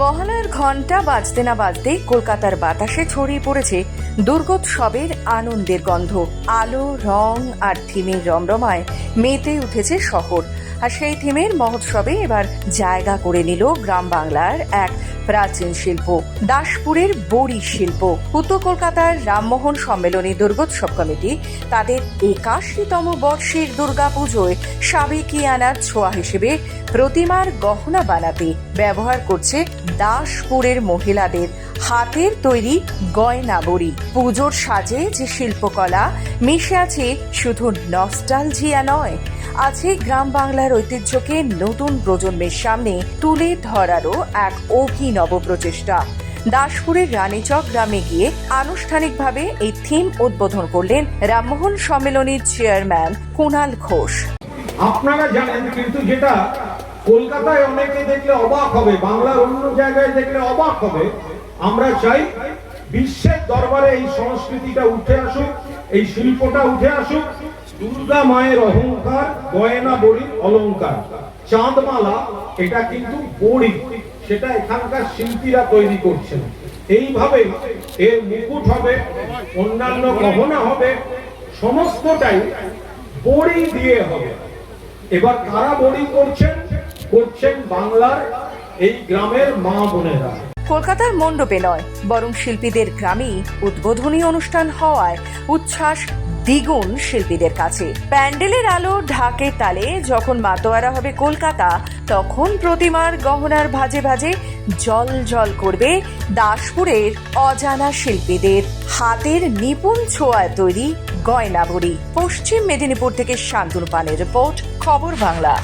মহালয়ার ঘণ্টা বাজতে না বাজতেই কলকাতার বাতাসে ছড়িয়ে পড়েছে দুর্গোৎসবের আনন্দের গন্ধ। আলো, রং আর থিমের রমরমায় মেতে উঠেছে শহর। আর সেই থিমের মহোৎসবে এবার জায়গা করে নিল গ্রাম বাংলার এক প্রাচীন শিল্প, দাসপুরের বড়ি শিল্প। উত্তর কলকাতার রামমোহন সম্মেলনী দুর্গোৎসব কমিটি তাদের একাশিতম বর্ষের দুর্গাপুজোয় সাবেকিয়ানার ছোঁয়া হিসেবে প্রতিমার গহনা বানাতে ব্যবহার করছে দাসপুরের মহিলাদের হাতের তৈরি গয়না বড়ি পুজোর সাজে যে শিল্পকলা, মিশে আছে শুধু নস্টালজিয়া নয়, আছে গ্রাম বাংলার ঐতিহ্যকে নতুন প্রজন্মের সামনে তুলে ধরারও এক অভিনব প্রচেষ্টা। দাসপুরের রানীচক গ্রামে গিয়ে আনুষ্ঠানিকভাবে এই থিম উদ্বোধন করলেন রামমোহন সম্মেলনীর চেয়ারম্যান কুণাল ঘোষ। আপনারা জানেন কিন্তু যেটা কলকাতায় অনেকে দেখলে অবাক হবে, বাংলার অন্য জায়গায় দেখলে অবাক হবে। আমরা চাই বিশ্বের দরবারে এই সংস্কৃতিটা উঠে আসুক, এই শিল্পটা উঠে আসুক। দুর্গা মায়ের অহংকার, গয়না বড়ি, অলংকার। চাঁদমালা, এটা কিন্তু বড়ি, সেটা এখানকার শিল্পীরা তৈরি করছেন। এইভাবে এর মুকুট হবে, অন্যান্য গহনা হবে, সমস্তটাই বড়ি দিয়ে হবে। এবার কারা বড়ি করছেন? করছেন বাংলার এই গ্রামের মা বোনেরা। কলকাতার মণ্ডপে নয়, বরং শিল্পীদের গ্রামেই উদ্বোধনী অনুষ্ঠান হওয়ায় উচ্ছ্বাস দ্বিগুণ শিল্পীদের কাছে। প্যান্ডেলের আলো ঢাকের তালে যখন মাতোয়ারা হবে কলকাতা, তখন প্রতিমার গহনার ভাজে ভাজে জল জল করবে দাসপুরের অজানা শিল্পীদের হাতের নিপুণ ছোঁয়ায় তৈরি গয়নাবড়ি পশ্চিম মেদিনীপুর থেকে শান্তনু পানের রিপোর্ট, খবর বাংলা।